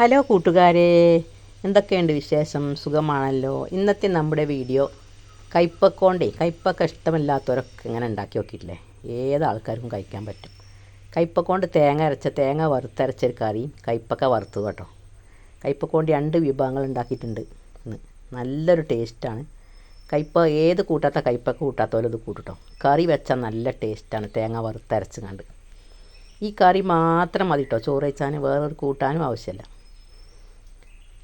Hello കൂട്ടുകാരെ എന്തൊക്കെയുണ്ട് വിശേഷം? സുഖമാണല്ലോ. ഇന്നത്തെ നമ്മുടെ വീഡിയോ കയ്പ്പക്കോണ്ടേ കയ്പ്പൊക്കെ ഇഷ്ടമില്ലാത്തവരൊക്കെ ഇങ്ങനെ ഉണ്ടാക്കി നോക്കിയിട്ടില്ലേ? ഏത് ആൾക്കാർക്കും കഴിക്കാൻ പറ്റും. കയ്പ്പക്കോണ്ട് തേങ്ങ അരച്ച തേങ്ങ വറുത്തരച്ചൊരു കറിയും കയ്പ്പൊക്കെ വറുത്തത് കേട്ടോ. കയ്പ്പക്കോണ്ട് രണ്ട് വിഭവങ്ങൾ ഉണ്ടാക്കിയിട്ടുണ്ട് ഇന്ന്. നല്ലൊരു ടേസ്റ്റാണ്. കയ്പ്പ ഏത് കൂട്ടാത്ത കയ്പ്പൊക്കെ കൂട്ടാത്തവരും ഇത് കൂട്ടിട്ടോ കറി വെച്ചാൽ നല്ല ടേസ്റ്റാണ് തേങ്ങ വറുത്തരച്ച് കണ്ട്. ഈ കറി മാത്രം മതിട്ടോ ചോറ് വെച്ചാൽ വേറൊരു കൂട്ടാനും ആവശ്യമില്ല.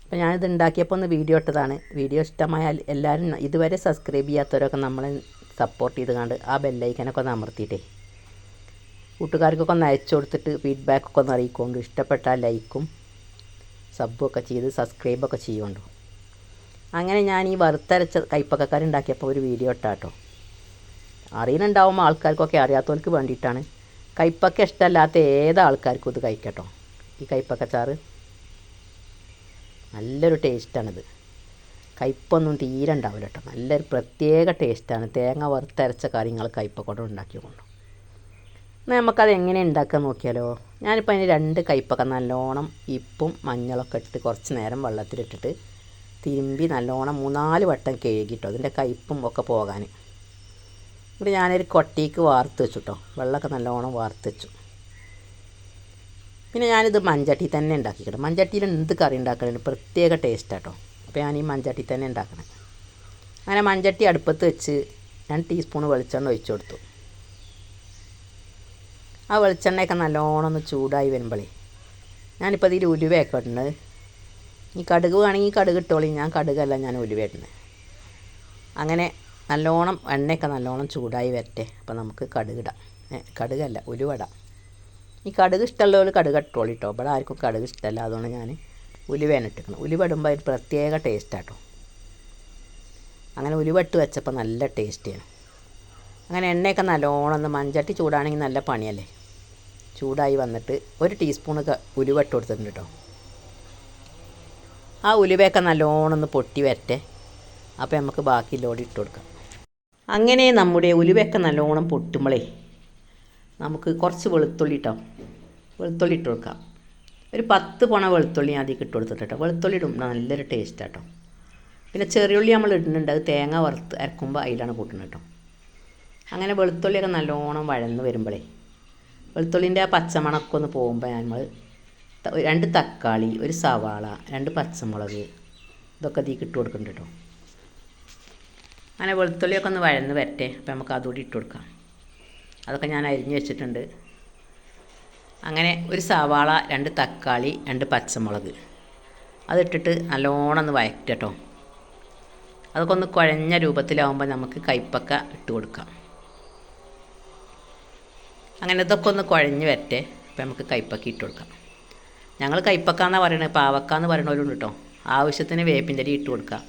അപ്പോൾ ഞാനിത് ഉണ്ടാക്കിയപ്പോൾ ഒന്ന് വീഡിയോ ഇട്ടതാണ്. വീഡിയോ ഇഷ്ടമായാൽ എല്ലാവരും ഇതുവരെ സബ്സ്ക്രൈബ് ചെയ്യാത്തവരൊക്കെ നമ്മളെ സപ്പോർട്ട് ചെയ്ത് കണ്ട് ആ ബെല്ലൈക്കനൊക്കെ ഒന്ന് അമർത്തിയിട്ടേ. കൂട്ടുകാർക്കൊക്കെ ഒന്ന് അയച്ചു കൊടുത്തിട്ട് ഫീഡ്ബാക്കൊക്കെ ഒന്ന് അറിയിക്കൊണ്ട്. ഇഷ്ടപ്പെട്ട ലൈക്കും സബ്ബും ഒക്കെ ചെയ്ത് സബ്സ്ക്രൈബൊക്കെ ചെയ്യുകൊണ്ടു അങ്ങനെ ഞാൻ ഈ വറുത്തരച്ച കൈപ്പക്കക്കറി ഉണ്ടാക്കിയപ്പോൾ ഒരു വീഡിയോ ഇട്ടാട്ടോ. അറിയുന്നുണ്ടാവുമ്പോൾ ആൾക്കാർക്കൊക്കെ അറിയാത്തവർക്ക് വേണ്ടിയിട്ടാണ്. കൈപ്പക്ക ഇഷ്ടമല്ലാത്ത ഏത് ആൾക്കാർക്കും ഇത് കഴിക്കട്ടോ. ഈ കൈപ്പക്ക ചാറ് നല്ലൊരു ടേസ്റ്റാണിത്. കയ്പ്പൊന്നും തീരെ ഉണ്ടാവില്ല കേട്ടോ നല്ലൊരു പ്രത്യേക ടേസ്റ്റാണ്. തേങ്ങ വറുത്തരച്ച കറി നിങ്ങൾ കയ്പ്പക്കൊണ്ട് ഉണ്ടാക്കി കൊണ്ടു എന്നാൽ നമുക്കത് എങ്ങനെ ഉണ്ടാക്കാൻ നോക്കിയാലോ? ഞാനിപ്പോൾ അതിന് രണ്ട് കയ്പ്പൊക്കെ നല്ലോണം ഇപ്പും മഞ്ഞളൊക്കെ ഇട്ട് കുറച്ച് നേരം വെള്ളത്തിലിട്ടിട്ട് തിരുമ്പി നല്ലോണം മൂന്നാൽ വട്ടം കഴുകിട്ടോ അതിന്റെ കയ്പ്പും ഒക്കെ പോകാൻ എന്നിട്ട് ഞാനൊരു കൊട്ടിക്ക് വാർത്ത് വെച്ചു കേട്ടോ വെള്ളമൊക്കെ നല്ലോണം വാർത്ത് വെച്ചു. പിന്നെ ഞാനിത് മഞ്ചട്ടി തന്നെ ഉണ്ടാക്കിക്കണം മഞ്ചട്ടിയിൽ എന്ത് കറി ഉണ്ടാക്കണതിന് പ്രത്യേക ടേസ്റ്റ് കേട്ടോ അപ്പോൾ ഞാൻ ഈ മഞ്ചട്ടി തന്നെ ഉണ്ടാക്കണം. അങ്ങനെ മഞ്ചട്ടി അടുപ്പത്ത് വെച്ച് രണ്ട് ടീസ്പൂൺ വെളിച്ചെണ്ണ ഒഴിച്ചു കൊടുത്തു. ആ വെളിച്ചെണ്ണയൊക്കെ നല്ലോണം ഒന്ന് ചൂടായി വരുമ്പോഴേ ഞാനിപ്പോൾ ഇതിൽ ഉലുവയൊക്കെ ഇടുന്നത് ഈ കടുക് വേണമെങ്കിൽ കടുക് ഇട്ടോളി. ഞാൻ കടുകല്ല ഞാൻ ഉലുവ ഇടുന്നത് അങ്ങനെ നല്ലോണം എണ്ണയൊക്കെ നല്ലോണം ചൂടായി വരട്ടെ. അപ്പോൾ നമുക്ക് കടുകിടാം കടുകല്ല ഉലുവടാം ഈ കടുക് ഇഷ്ടമുള്ളവർ കടുക് ഇട്ടോളി കേട്ടോ ഇവിടെ ആർക്കും കടുക് ഇഷ്ടമല്ല. അതുകൊണ്ട് ഞാൻ ഉലുവേന ഇട്ടിരിക്കണം ഉലുവ ഇടുമ്പോൾ ഒരു പ്രത്യേക ടേസ്റ്റാട്ടോ അങ്ങനെ ഉലുവ ഇട്ട് വെച്ചപ്പോൾ നല്ല ടേസ്റ്റിയാണ് അങ്ങനെ എണ്ണയൊക്കെ നല്ലോണം ഒന്ന് മഞ്ചട്ടി ചൂടാണെങ്കിൽ നല്ല പണിയല്ലേ? ചൂടായി വന്നിട്ട് ഒരു ടീസ്പൂൺ ഉലുവ ഇട്ട് കൊടുത്തിട്ടുണ്ട് കേട്ടോ ആ ഉലുവയൊക്കെ നല്ലോണം ഒന്ന് പൊട്ടി വരട്ടെ. അപ്പോൾ നമുക്ക് ബാക്കി ലോഡ് ഇട്ട് കൊടുക്കാം. അങ്ങനെ നമ്മുടെ ഉലുവയൊക്കെ നല്ലോണം പൊട്ടുമ്പോഴേ നമുക്ക് കുറച്ച് വെളുത്തുള്ളി ഇട്ടോ. വെളുത്തുള്ളി ഇട്ട് കൊടുക്കാം. ഒരു പത്ത് പണ വെളുത്തുള്ളി ആദ്യം ഇട്ട് കൊടുത്തിട്ട് കേട്ടോ. വെളുത്തുള്ളി ഇടും നല്ലൊരു ടേസ്റ്റ് കേട്ടോ പിന്നെ ചെറിയുള്ളി നമ്മൾ ഇടുന്നുണ്ട്. അത് തേങ്ങ വറുത്ത് അരക്കുമ്പോൾ അതിലാണ് കൂട്ടുന്നത് കേട്ടോ. അങ്ങനെ വെളുത്തുള്ളിയൊക്കെ നല്ലോണം വഴന്ന് വരുമ്പോഴേ വെളുത്തുള്ളിന്റെ ആ പച്ചമണമൊക്കെ ഒന്ന് പോകുമ്പോൾ നമ്മൾ രണ്ട് തക്കാളി ഒരു സവാള രണ്ട് പച്ചമുളക് ഇതൊക്കെ ഇതിൽ ഇട്ട് കൊടുക്കുന്നുണ്ട് കേട്ടോ. അങ്ങനെ വെളുത്തുള്ളിയൊക്കെ ഒന്ന് വഴന്ന് വരട്ടെ. അപ്പോൾ നമുക്ക് അതുകൂടി ഇട്ട് കൊടുക്കാം. അതൊക്കെ ഞാൻ അരിഞ്ഞ് വെച്ചിട്ടുണ്ട്. അങ്ങനെ ഒരു സവാള രണ്ട് തക്കാളി രണ്ട് പച്ചമുളക്. അതിട്ടിട്ട് നല്ലോണം ഒന്ന് വയറ്റ് കേട്ടോ അതൊക്കെ ഒന്ന് കുഴഞ്ഞ രൂപത്തിലാവുമ്പോൾ നമുക്ക് കൈപ്പക്ക ഇട്ട് കൊടുക്കാം. അങ്ങനെ ഇതൊക്കെ ഒന്ന് കുഴഞ്ഞ് വരട്ടെ അപ്പോൾ നമുക്ക് കൈപ്പക്ക ഇട്ട് കൊടുക്കാം. ഞങ്ങൾ കൈപ്പക്ക എന്നാണ് പറയുന്നത് പാവക്ക എന്ന് പറയണവരുണ്ട് കേട്ടോ. ആവശ്യത്തിന് വേപ്പിന്റെ ഇട്ട് കൊടുക്കാം.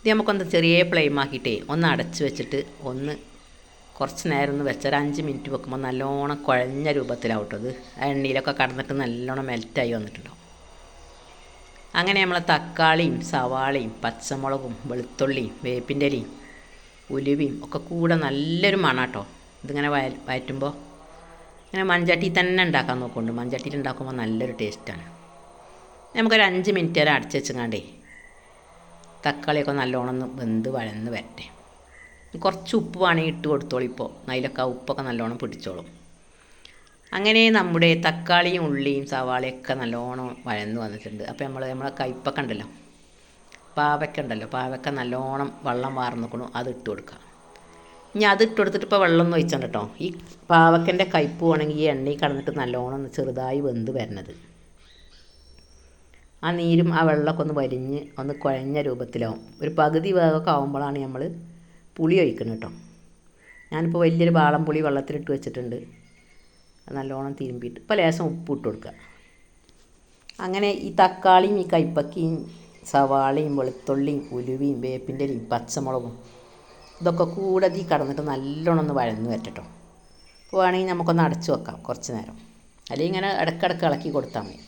ഇത് നമുക്കൊന്ന് ചെറിയ ഫ്ലെയിം ആക്കിയിട്ടേ ഒന്ന് അടച്ച് വെച്ചിട്ട് ഒന്ന് കുറച്ച് നേരം ഒന്ന് വെച്ചൊരു അഞ്ച് മിനിറ്റ് വെക്കുമ്പോൾ നല്ലോണം കുഴഞ്ഞ രൂപത്തിലാവട്ടത് ആ എണ്ണയിലൊക്കെ കടന്നിട്ട് നല്ലോണം മെൽറ്റായി വന്നിട്ടുണ്ടാവും. അങ്ങനെ നമ്മൾ തക്കാളിയും സവാളയും പച്ചമുളകും വെളുത്തുള്ളിയും വേപ്പിന്റെ ഇലയും ഉലുവയും ഒക്കെ കൂടെ നല്ലൊരു മണാട്ടോ. ഇതിങ്ങനെ വയ വയറ്റുമ്പോൾ ഇങ്ങനെ മൺചട്ടി തന്നെ ഉണ്ടാക്കാൻ നോക്കുന്നുണ്ട്. മൺചട്ടിയിൽ ഉണ്ടാക്കുമ്പോൾ നല്ലൊരു ടേസ്റ്റാണ്. നമുക്കൊരു അഞ്ച് മിനിറ്റ് വരെ അടച്ചു വെച്ചങ്ങാണ്ടേ തക്കാളിയൊക്കെ നല്ലോണം വെന്ത് വഴന്ന് വരട്ടെ. കുറച്ച് ഉപ്പ് വേണമെങ്കിൽ ഇട്ട് കൊടുത്തോളൂ ഇപ്പോൾ. അതിലൊക്കെ ആ ഉപ്പൊക്കെ നല്ലോണം പിടിച്ചോളും. അങ്ങനെ നമ്മുടെ തക്കാളിയും ഉള്ളിയും സവാളയൊക്കെ നല്ലോണം വഴന്ന് വന്നിട്ടുണ്ട്. അപ്പോൾ നമ്മൾ നമ്മളെ കയ്പ്പൊക്കെ ഉണ്ടല്ലോ. പാവയ്ക്ക ഉണ്ടല്ലോ. പാവയ്ക്ക നല്ലോണം വെള്ളം വാർന്നിക്കണു അത് ഇട്ട് കൊടുക്കുക. ഇനി അത് ഇട്ട് കൊടുത്തിട്ട് ഇപ്പോൾ വെള്ളം ഒന്ന് ഒഴിച്ചാൽ കേട്ടോ. ഈ പാവക്കന്റെ കയ്പ്പ് വേണമെങ്കിൽ ഈ എണ്ണയിൽ കടന്നിട്ട് നല്ലോണം ചെറുതായി വെന്ത് വരണത്. ആ നീരും ആ വെള്ളമൊക്കെ ഒന്ന് വലിഞ്ഞ് ഒന്ന് കുഴഞ്ഞ രൂപത്തിലാവും. ഒരു പകുതി വേഗമൊക്കെ ആകുമ്പോഴാണ് നമ്മൾ പുളി ഒഴിക്കണം കേട്ടോ. ഞാനിപ്പോൾ വലിയൊരു വാളം പുളി വെള്ളത്തിലിട്ട് വെച്ചിട്ടുണ്ട്. നല്ലോണം തിരുമ്പിയിട്ട് ഇപ്പോൾ ലേശം ഉപ്പ് ഇട്ട് കൊടുക്കുക അങ്ങനെ ഈ തക്കാളിയും ഈ കൈപ്പക്കയും സവാളയും വെളുത്തുള്ളിയും ഉലുവയും വേപ്പിന്റെ ഇലയും പച്ചമുളകും ഇതൊക്കെ കൂടെ ഈ കടന്നിട്ട് നല്ലോണം ഒന്ന് വഴന്ന് വരട്ടോ അപ്പോൾ വേണമെങ്കിൽ നമുക്കൊന്ന് അടച്ചു വെക്കാം കുറച്ച് നേരം. അല്ലെങ്കിൽ ഇങ്ങനെ ഇടയ്ക്കിടയ്ക്ക് ഇളക്കി കൊടുത്താൽ മതി.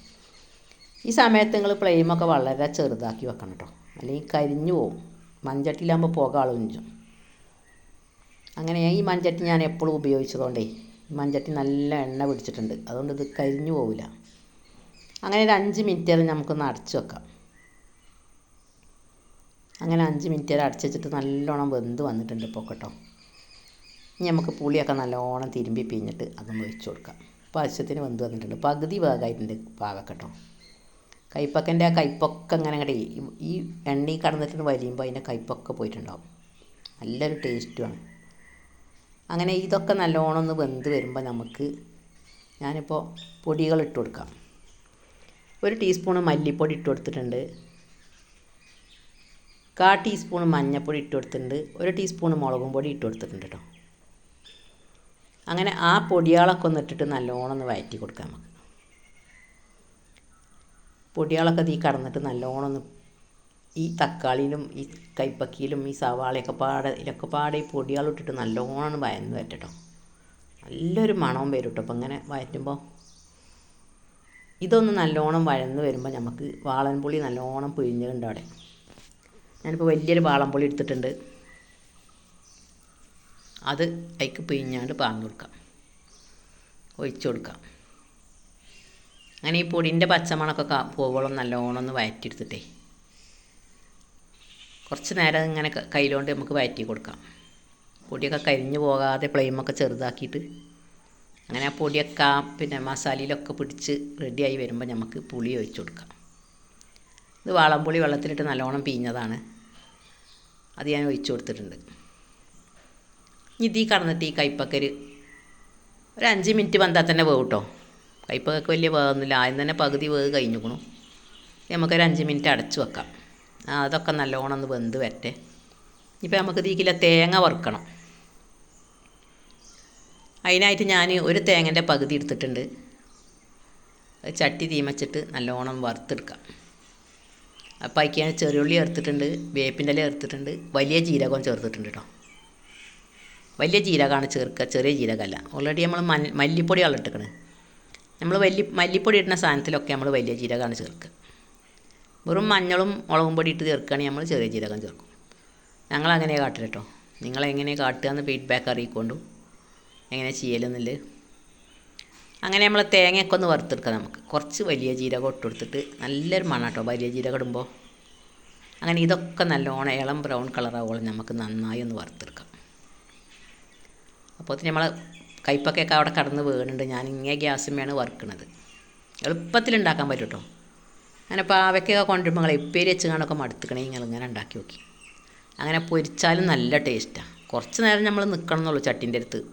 ഈ സമയത്ത് നിങ്ങൾ ഫ്ലെയിമൊക്കെ വളരെ ചെറുതാക്കി വെക്കണം കേട്ടോ. അല്ലെങ്കിൽ കരിഞ്ഞു പോവും. മൺചട്ടിയിലാകുമ്പോൾ പുക അളവിഞ്ചും അങ്ങനെ ഈ മൺചട്ടി ഞാൻ എപ്പോഴും ഉപയോഗിച്ചതുകൊണ്ടേ മൺചട്ടി നല്ല എണ്ണ പിടിച്ചിട്ടുണ്ട്. അതുകൊണ്ട് ഇത് കരിഞ്ഞു പോവില്ല. അങ്ങനെ ഒരു അഞ്ച് മിനിറ്റ് വരെ നമുക്കൊന്ന് അടച്ച് വെക്കാം. അങ്ങനെ അഞ്ച് മിനിറ്റ് വരെ അടച്ച് വെച്ചിട്ട് നല്ലോണം വെന്ത് വന്നിട്ടുണ്ട് ഇപ്പോൾ കേട്ടോ. ഇനി നമുക്ക് പുളിയൊക്കെ നല്ലോണം തിരുമ്പി പിഴിഞ്ഞിട്ട് അതൊന്ന് ഒഴിച്ച് കൊടുക്കാം. ഇപ്പോൾ ആവശ്യത്തിന് വെന്ത് വന്നിട്ടുണ്ട്. പകുതി ഭാഗമായിട്ടുണ്ട് പാകക്കെട്ടോ കേട്ടോ. കൈപ്പക്കന്റെ ആ കയ്പൊക്കെ അങ്ങനെ അങ്ങോട്ട് ഈ എണ്ണയിൽ കടന്നിട്ട് വലിയുമ്പോൾ അതിന്റെ കയ്പൊക്കെ പോയിട്ടുണ്ടാവും. നല്ലൊരു ടേസ്റ്റുമാണ് അങ്ങനെ ഇതൊക്കെ നല്ലോണം ഒന്ന് വെന്ത് വരുമ്പോൾ നമുക്ക് ഞാനിപ്പോൾ പൊടികൾ ഇട്ട് കൊടുക്കാം. ഒരു ടീസ്പൂണ് മല്ലിപ്പൊടി ഇട്ട് കൊടുത്തിട്ടുണ്ട്. കാ ടീസ്പൂൺ മഞ്ഞൾപ്പൊടി ഇട്ട് കൊടുത്തിട്ടുണ്ട്. ഒരു ടീസ്പൂൺ മുളകും പൊടി ഇട്ട് കൊടുത്തിട്ടുണ്ട് കേട്ടോ. അങ്ങനെ ആ പൊടികളൊക്കെ ഒന്ന് ഇട്ടിട്ട് നല്ലോണം ഒന്ന് വയറ്റി കൊടുക്കാം നമുക്ക്. പൊടികളൊക്കെ തീ കടന്നിട്ട് നല്ലോണം ഒന്ന് ഈ തക്കാളിയിലും ഈ കൈപ്പക്കിയിലും ഈ സവാളയൊക്കെ പാടെ ഇതിലൊക്കെ പാടെ ഈ പൊടികൾ ഇട്ടിട്ട് നല്ലോണം വയന്ന് വരട്ടോ നല്ലൊരു മണവും വരും കേട്ടോ അപ്പം ഇങ്ങനെ വയറ്റുമ്പോൾ ഇതൊന്ന് നല്ലോണം വഴന്ന് വരുമ്പോൾ നമുക്ക് വാളൻപുളി നല്ലോണം പിഴിഞ്ഞുണ്ട് അവിടെ. ഞാനിപ്പോൾ വലിയൊരു വാളൻപുളി എടുത്തിട്ടുണ്ട്. അത് അതിക്ക് പിഴിഞ്ഞാണ്ട് പാഞ്ഞു കൊടുക്കാം. ഒഴിച്ചു കൊടുക്കാം. അങ്ങനെ ഈ പൊടിന്റെ പച്ചമണക്കൊക്കെ പോവോളം നല്ലോണം ഒന്ന് വഴറ്റിയെടുത്തിട്ടേ കുറച്ച് നേരം ഇങ്ങനെ കയ്യിലോണ്ട് നമുക്ക് വയറ്റി കൊടുക്കാം. പൊടിയൊക്കെ കരിഞ്ഞു പോകാതെ ഫ്ലെയിമൊക്കെ ചെറുതാക്കിയിട്ട്. അങ്ങനെ ആ പൊടിയൊക്കെ ആ പിന്നെ മസാലയിലൊക്കെ പിടിച്ച് റെഡിയായി വരുമ്പോൾ നമുക്ക് പുളി ഒഴിച്ചു കൊടുക്കാം. ഇത് വാളംപുളി വെള്ളത്തിലിട്ട് നല്ലോണം പിഞ്ഞതാണ്. അത് ഞാൻ ഒഴിച്ചു കൊടുത്തിട്ടുണ്ട്. ഇതീ കടന്നിട്ട് ഈ കയ്പ്പക്കര് ഒരു അഞ്ച് മിനിറ്റ് വന്നാൽ തന്നെ വേവ് കേട്ടോ കൈപ്പക്കൊക്കെ വലിയ വേവൊന്നുമില്ല. ആദ്യം തന്നെ പകുതി വേവ് കഴിഞ്ഞുക്കണു. നമുക്കൊരു അഞ്ച് മിനിറ്റ് അടച്ചു വെക്കാം. അതൊക്കെ നല്ലോണം ഒന്ന് വെന്ത് വരട്ടെ. ഇപ്പം നമുക്ക് ഇതിക്കില്ല തേങ്ങ വറുക്കണം. അതിനായിട്ട് ഞാൻ ഒരു തേങ്ങന്റെ പകുതി എടുത്തിട്ടുണ്ട്. ചട്ടി തീമച്ചിട്ട് നല്ലോണം വറുത്തെടുക്കാം. അപ്പോൾ അതിക്ക് ഞാൻ ചെറിയുള്ളി ചേർത്തിട്ടുണ്ട് വേപ്പിന്റെ ഇല ചേർത്തിട്ടുണ്ട് വലിയ ജീരകം ചേർത്തിട്ടുണ്ട് കേട്ടോ വലിയ ജീരകമാണ് ചേർക്കുക ചെറിയ ജീരകമല്ല ഓൾറെഡി നമ്മൾ മല്ലിപ്പൊടിയാണ് ഇട്ടിക്കണത് നമ്മൾ വലിയ മല്ലിപ്പൊടി ഇടുന്ന സാധനത്തിലൊക്കെ നമ്മൾ വലിയ ജീരകമാണ് ചേർക്കുക വെറും മഞ്ഞളും മുളകും പൊടി ഇട്ട് ചേർക്കുകയാണെങ്കിൽ നമ്മൾ ചെറിയ ജീരകം ചേർക്കും. ഞങ്ങൾ അങ്ങനെ കാട്ടില്ല കേട്ടോ നിങ്ങളെങ്ങനെ കാട്ടുക എന്ന് ഫീഡ്ബാക്ക് അറിയിക്കൊണ്ടു എങ്ങനെ ചെയ്യലെന്നില്ല അങ്ങനെ നമ്മൾ തേങ്ങയൊക്കെ ഒന്ന് വറുത്തെടുക്കാം നമുക്ക്. കുറച്ച് വലിയ ജീരകം ഇട്ട് കൊടുത്തിട്ട് നല്ലൊരു മണം കേട്ടോ വലിയ ജീരകം ഇടുമ്പോൾ അങ്ങനെ ഇതൊക്കെ നല്ലോണം ഇളം ബ്രൗൺ കളറാവോളം നമുക്ക് നന്നായി ഒന്ന് വറുത്തെടുക്കാം. അപ്പോൾ നമ്മൾ കൈപ്പക്കയൊക്കെ അവിടെ കടന്ന് വീണുണ്ട്. ഞാൻ ഇങ്ങനെ ഗ്യാസിന്മേണ് വറുക്കണത്. എളുപ്പത്തിൽ ഉണ്ടാക്കാൻ പറ്റും കേട്ടോ അങ്ങനെ പാവയ്ക്കൊക്കെ കൊണ്ടുവരുമ്പോൾ നിങ്ങൾ ഉപ്പേരി വെച്ച് കാണൊക്കെ മടുത്തുക്കണേ നിങ്ങൾ ഇങ്ങനെ ഉണ്ടാക്കി നോക്കി. അങ്ങനെ പൊരിച്ചാലും നല്ല ടേസ്റ്റാണ് കുറച്ച് നേരം നമ്മൾ നിൽക്കണം എന്നുള്ളൂ ചട്ടിന്റെ അടുത്ത്.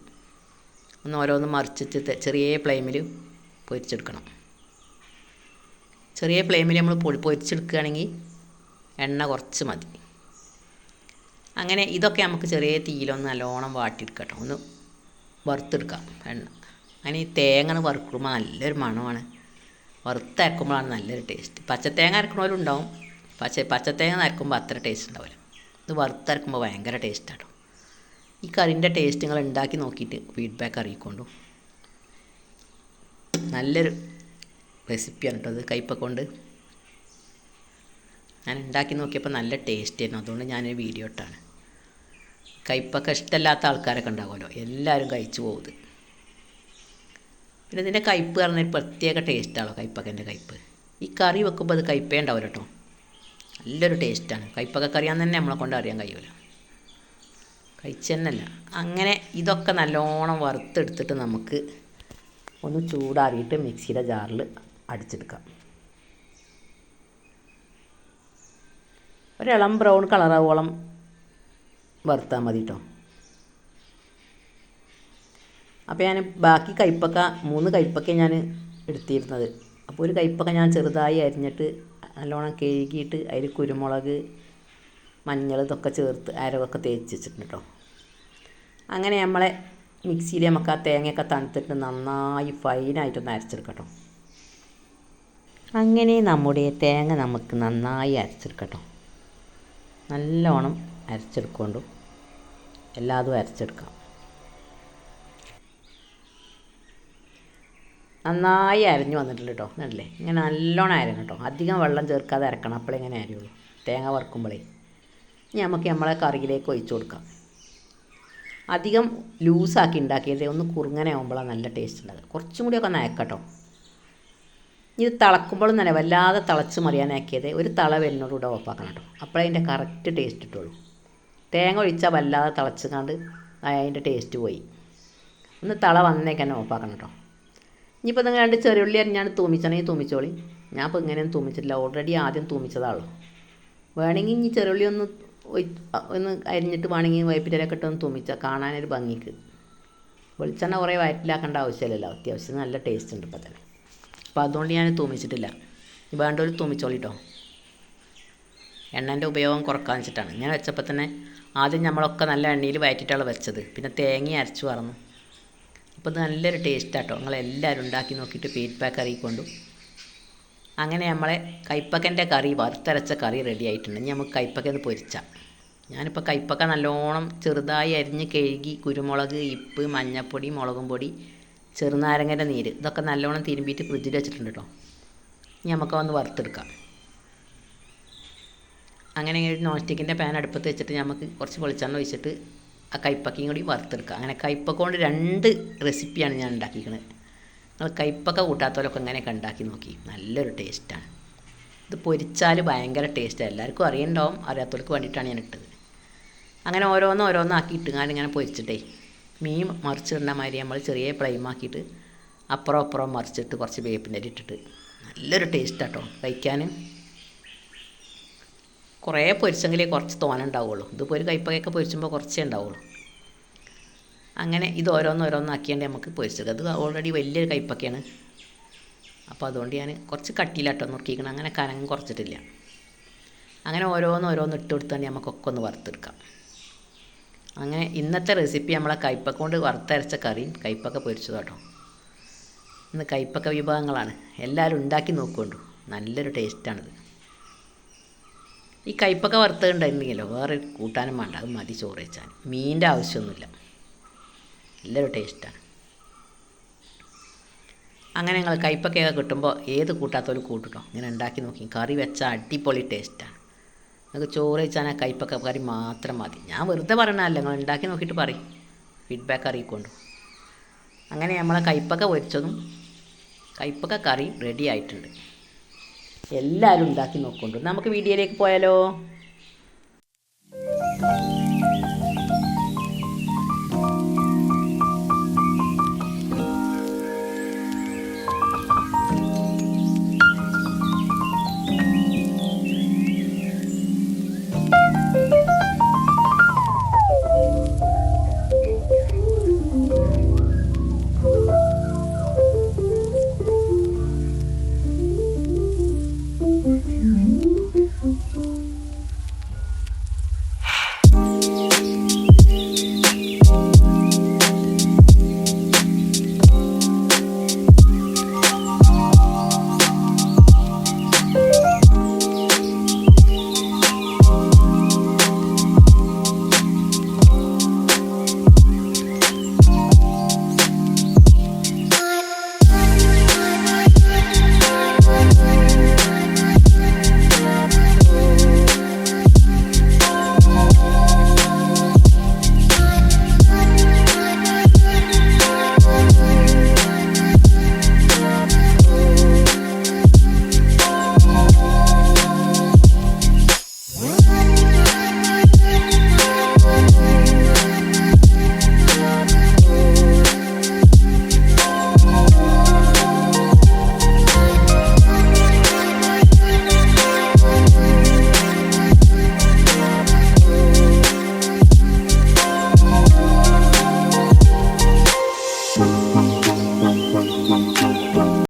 ഒന്ന് ഓരോന്ന് മറിച്ചിട്ട് ചെറിയ ഫ്ലെയിമിൽ പൊരിച്ചെടുക്കണം. ചെറിയ ഫ്ലെയിമിൽ നമ്മൾ പൊടി പൊരിച്ചെടുക്കുകയാണെങ്കിൽ എണ്ണ കുറച്ച് മതി. അങ്ങനെ ഇതൊക്കെ നമുക്ക് ചെറിയ തീയിലൊന്ന് നല്ലോണം വാട്ടിയെടുക്കട്ടോ കേട്ടോ. ഒന്ന് വറുത്തെടുക്കാം എണ്ണ. അങ്ങനെ ഈ തേങ്ങ വറുക്കുമ്പോൾ നല്ലൊരു മണമാണ്. വറുത്തരക്കുമ്പോഴാണ് നല്ലൊരു ടേസ്റ്റ് പച്ചത്തേങ്ങ അരക്കണവരും ഉണ്ടാവും പച്ച പച്ചത്തേങ്ങ അരക്കുമ്പോൾ അത്ര ടേസ്റ്റ് ഉണ്ടാവില്ല. ഇത് വറുത്തരക്കുമ്പോൾ ഭയങ്കര ടേസ്റ്റാണ് ഈ കറിന്റെ ടേസ്റ്റ് നിങ്ങൾ ഉണ്ടാക്കി നോക്കിയിട്ട് ഫീഡ്ബാക്ക് അറിയിക്കൊണ്ടു. നല്ലൊരു റെസിപ്പിയാണ് കേട്ടോ അത് കയ്പ ഞാൻ ഉണ്ടാക്കി നോക്കിയപ്പോൾ നല്ല ടേസ്റ്റ് ആയിരുന്നു. അതുകൊണ്ട് ഞാനൊരു വീഡിയോ ഇട്ടാണ്. കയ്പ്പൊക്കെ ഇഷ്ടമല്ലാത്ത ആൾക്കാരൊക്കെ ഉണ്ടാവുമല്ലോ. എല്ലാവരും കഴിച്ചു പോകുന്നത് പിന്നെ ഇതിന്റെ കയ്പ്പ് പറഞ്ഞാൽ പ്രത്യേക ടേസ്റ്റാണോ കയ്പ്പക്കന്റെ കയ്പ്പ്. ഈ കറി വെക്കുമ്പോൾ അത് കയ്പ്പേ ഉണ്ടാവില്ല കേട്ടോ നല്ലൊരു ടേസ്റ്റാണ് കയ്പ്പക്ക കറിയാന്ന് തന്നെ നമ്മളെ കൊണ്ട് അറിയാൻ കഴിയൂല. കഴിച്ചെന്നല്ല. അങ്ങനെ ഇതൊക്കെ നല്ലോണം വറുത്തെടുത്തിട്ട് നമുക്ക് ഒന്ന് ചൂടാറിയിട്ട് മിക്സിയുടെ ജാറിൽ അടിച്ചെടുക്കാം. ഒരിളം ബ്രൗൺ കളറാവോളം വറുത്താൽ മതി കേട്ടോ അപ്പോൾ ഞാൻ ബാക്കി കയ്പ്പക്ക മൂന്ന് കയ്പ്പക്ക ഞാൻ എടുത്തിരുന്നത്. അപ്പോൾ ഒരു കയ്പ്പക്ക ഞാൻ ചെറുതായി അരിഞ്ഞിട്ട് നല്ലോണം കഴുകിയിട്ട് അതിൽ കുരുമുളക് മഞ്ഞൾ ഇതൊക്കെ ചേർത്ത് അരവൊക്കെ തേച്ച് വെച്ചിട്ടുണ്ട് കേട്ടോ അങ്ങനെ നമ്മളെ മിക്സിയിൽ നമുക്ക് ആ തേങ്ങയൊക്കെ തണുത്തിട്ട് നന്നായി ഫൈനായിട്ടൊന്ന് അരച്ചെടുക്കട്ടോ. കേട്ടോ അങ്ങനെ നമ്മുടെ തേങ്ങ നമുക്ക് നന്നായി അരച്ചെടുക്കട്ടോ. നല്ലോണം അരച്ചെടുക്കൊണ്ടു എല്ലാതും അരച്ചെടുക്കാം. നന്നായി അരഞ്ഞു വന്നിട്ടുണ്ട് കേട്ടോ. എന്നല്ലേ ഇങ്ങനെ നല്ലോണം അരഞ്ഞു കേട്ടോ. അധികം വെള്ളം ചേർക്കാതെ അരക്കണം. അപ്പോഴേ ഇങ്ങനെ അരയുള്ളൂ. തേങ്ങ വറുക്കുമ്പോഴേ ഇനി നമുക്ക് നമ്മളെ കറിയിലേക്ക് ഒഴിച്ചു കൊടുക്കാം. അധികം ലൂസാക്കി ഉണ്ടാക്കിയത് ഒന്ന് കുറുങ്ങനെ ആകുമ്പോഴാണ് നല്ല ടേസ്റ്റ് ഉള്ളത്. കുറച്ചും കൂടിയൊക്കെ നയക്കട്ടോ ഇത് തിളക്കുമ്പോഴും തന്നെ വല്ലാതെ തിളച്ച് മറിയാനാക്കിയത് ഒരു തള വരുന്നോട് കൂടെ ഓഫാക്കണം കേട്ടോ. അപ്പോഴേ അതിന്റെ കറക്റ്റ് ടേസ്റ്റ് കിട്ടുള്ളൂ. തേങ്ങ ഒഴിച്ചാൽ വല്ലാതെ തിളച്ച് കണ്ട് അതിന്റെ ടേസ്റ്റ് പോയി. ഒന്ന് തള വന്നേക്കന്നെ ഓപ്പാക്കണം കേട്ടോ. ഇനിയിപ്പോൾ നിങ്ങൾ രണ്ട് ചെറിയുള്ളി അരിഞ്ഞാണ് തൂമിച്ചാണെങ്കിൽ തൂമിച്ചോളി. ഞാൻ ഇപ്പോൾ ഇങ്ങനെയൊന്നും തൂമിച്ചിട്ടില്ല. ഓൾറെഡി ആദ്യം തൂമിച്ചതാണല്ലോ. വേണമെങ്കിൽ ഇനി ചെറുള്ളി ഒന്ന് ഒന്ന് അരിഞ്ഞിട്ട് വേണമെങ്കിൽ വൈപ്പിറ്റലൊക്കെ ഇട്ട് ഒന്ന് തൂമിച്ചാൽ കാണാനൊരു ഭംഗിക്ക്. വെളിച്ചെണ്ണ കുറേ വയറ്റിലാക്കേണ്ട ആവശ്യമില്ലല്ലോ. അത്യാവശ്യം നല്ല ടേസ്റ്റ് ഉണ്ട് ഇപ്പോൾ തന്നെ. അപ്പോൾ അതുകൊണ്ട് ഞാൻ തൂമിച്ചിട്ടില്ല. വേണ്ടൊരു തൂമിച്ചോളിട്ടോ എണ്ണന്റെ ഉപയോഗം കുറക്കാന്ന് വെച്ചിട്ടാണ്. ഞാൻ വെച്ചപ്പോൾ തന്നെ ആദ്യം നമ്മളൊക്കെ നല്ല എണ്ണയിൽ വയറ്റിട്ടാണ് വെച്ചത്. പിന്നെ തേങ്ങ അരച്ചു പറന്നു അപ്പോൾ ഇത് നല്ലൊരു ടേസ്റ്റാട്ടോ നിങ്ങളെല്ലാവരും ഉണ്ടാക്കി നോക്കിയിട്ട് ഫീഡ്ബാക്ക് അറിയിക്കൊണ്ടു. അങ്ങനെ നമ്മളെ കൈപ്പക്കന്റെ കറി വറുത്തരച്ച കറി റെഡി ആയിട്ടുണ്ട്. ഇനി നമുക്ക് കൈപ്പക്ക ഒന്ന് പൊരിച്ചാം. ഞാനിപ്പോൾ കൈപ്പക്ക നല്ലോണം ചെറുതായി അരിഞ്ഞ് കഴുകി കുരുമുളക് ഇപ്പ് മഞ്ഞൾപ്പൊടി മുളകും പൊടി ചെറുനാരങ്ങന്റെ നീര് ഇതൊക്കെ നല്ലോണം തിരുമ്പിയിട്ട് ഫ്രിഡ്ജിൽ വെച്ചിട്ടുണ്ട് കേട്ടോ ഇനി നമുക്ക് വന്ന് വറുത്തെടുക്കാം. അങ്ങനെ നോൺ സ്റ്റിക്കിന്റെ പാൻ അടുപ്പത്ത് വെച്ചിട്ട് നമുക്ക് കുറച്ച് വെളിച്ചെണ്ണ ഒഴിച്ചിട്ട് ആ കൈപ്പക്കയും കൂടി വറുത്തെടുക്കുക. അങ്ങനെ കൈപ്പക്ക കൊണ്ട് രണ്ട് റെസിപ്പിയാണ് ഞാൻ ഉണ്ടാക്കിയിരിക്കുന്നത് നിങ്ങൾ കൈപ്പക്ക കൂട്ടാത്തവരൊക്കെ ഇങ്ങനെയൊക്കെ ഉണ്ടാക്കി നോക്കി. നല്ലൊരു ടേസ്റ്റാണ് ഇത് പൊരിച്ചാൽ ഭയങ്കര ടേസ്റ്റാണ് എല്ലാവർക്കും അറിയണ്ടാവും അറിയാത്തവർക്ക് വേണ്ടിയിട്ടാണ് ഞാൻ ഇട്ടത്. അങ്ങനെ ഓരോന്ന് ആക്കി ഇട്ടുങ്ങാണ്ട് ഇങ്ങനെ പൊരിച്ചിട്ടേ മീൻ മറിച്ചിടേണ്ട മാതിരി നമ്മൾ ചെറിയ പ്ലെയിമാക്കിയിട്ട് അപ്പുറം അപ്പുറം മറിച്ചിട്ട് കുറച്ച് വേപ്പിന്റെ ഇട്ടിട്ട്. നല്ലൊരു ടേസ്റ്റാട്ടോ കഴിക്കാൻ കുറേ പൊരിച്ചെങ്കിലേ കുറച്ച് തോന ഉണ്ടാവുള്ളൂ ഇതിപ്പോൾ ഒരു കൈപ്പകയൊക്കെ പൊരിച്ചുമ്പോൾ കുറച്ചേ ഉണ്ടാവുള്ളൂ. അങ്ങനെ ഇത് ഓരോന്നോരോന്നാക്കിയാണ്ട് നമുക്ക് പൊരിച്ചെടുക്കുക അത് ഓൾറെഡി വലിയൊരു കൈപ്പക്കയാണ്. അപ്പോൾ അതുകൊണ്ട് ഞാൻ കുറച്ച് കട്ടിയിലാട്ടോ നുറുക്കിക്കണം അങ്ങനെ കനങ്ങും കുറച്ചിട്ടില്ല. അങ്ങനെ ഓരോന്ന് ഓരോന്ന് ഇട്ട് കൊടുത്താണ് നമുക്കൊക്കെ ഒന്ന് വറുത്തെടുക്കാം. അങ്ങനെ ഇന്നത്തെ റെസിപ്പി നമ്മളെ കൈപ്പക്ക കൊണ്ട് വറുത്തരച്ച കറിയും കൈപ്പക്ക പൊരിച്ചതാട്ടോ. ഇന്ന് കൈപ്പക്ക വിഭവങ്ങളാണ്. എല്ലാവരും ഉണ്ടാക്കി നോക്കുകൊണ്ടു നല്ലൊരു ടേസ്റ്റാണിത് ഈ കൈപ്പക്ക വറുത്തുണ്ടായിരുന്നെങ്കിലോ വേറെ കൂട്ടാനും വേണ്ട. അത് മതി ചോറ് വെച്ചാൽ മീനിന്റെ ആവശ്യമൊന്നുമില്ല. എല്ലാവരും ടേസ്റ്റാണ്. അങ്ങനെ ഞങ്ങൾ കൈപ്പക്കയൊക്കെ കിട്ടുമ്പോൾ ഏത് കൂട്ടാത്തോലും കൂട്ടിട്ടോ. ഇങ്ങനെ ഉണ്ടാക്കി നോക്കി. കറി വെച്ചാൽ അടിപൊളി ടേസ്റ്റാണ്. നിങ്ങൾക്ക് ചോറ് വെച്ചാൽ ആ കൈപ്പക്ക കറി മാത്രം മതി. ഞാൻ വെറുതെ പറയണമല്ലോ നിങ്ങൾ ഉണ്ടാക്കി നോക്കിയിട്ട് പറയും. ഫീഡ്ബാക്ക് അറിയിക്കൊണ്ടു. അങ്ങനെ നമ്മളെ കൈപ്പക്ക പൊരിച്ചതും കൈപ്പക്ക കറി റെഡി ആയിട്ടുണ്ട്. എല്ലാവരും ഉണ്ടാക്കി നോക്കുന്നുണ്ട്. നമുക്ക് വീഡിയോയിലേക്ക് പോയാലോ?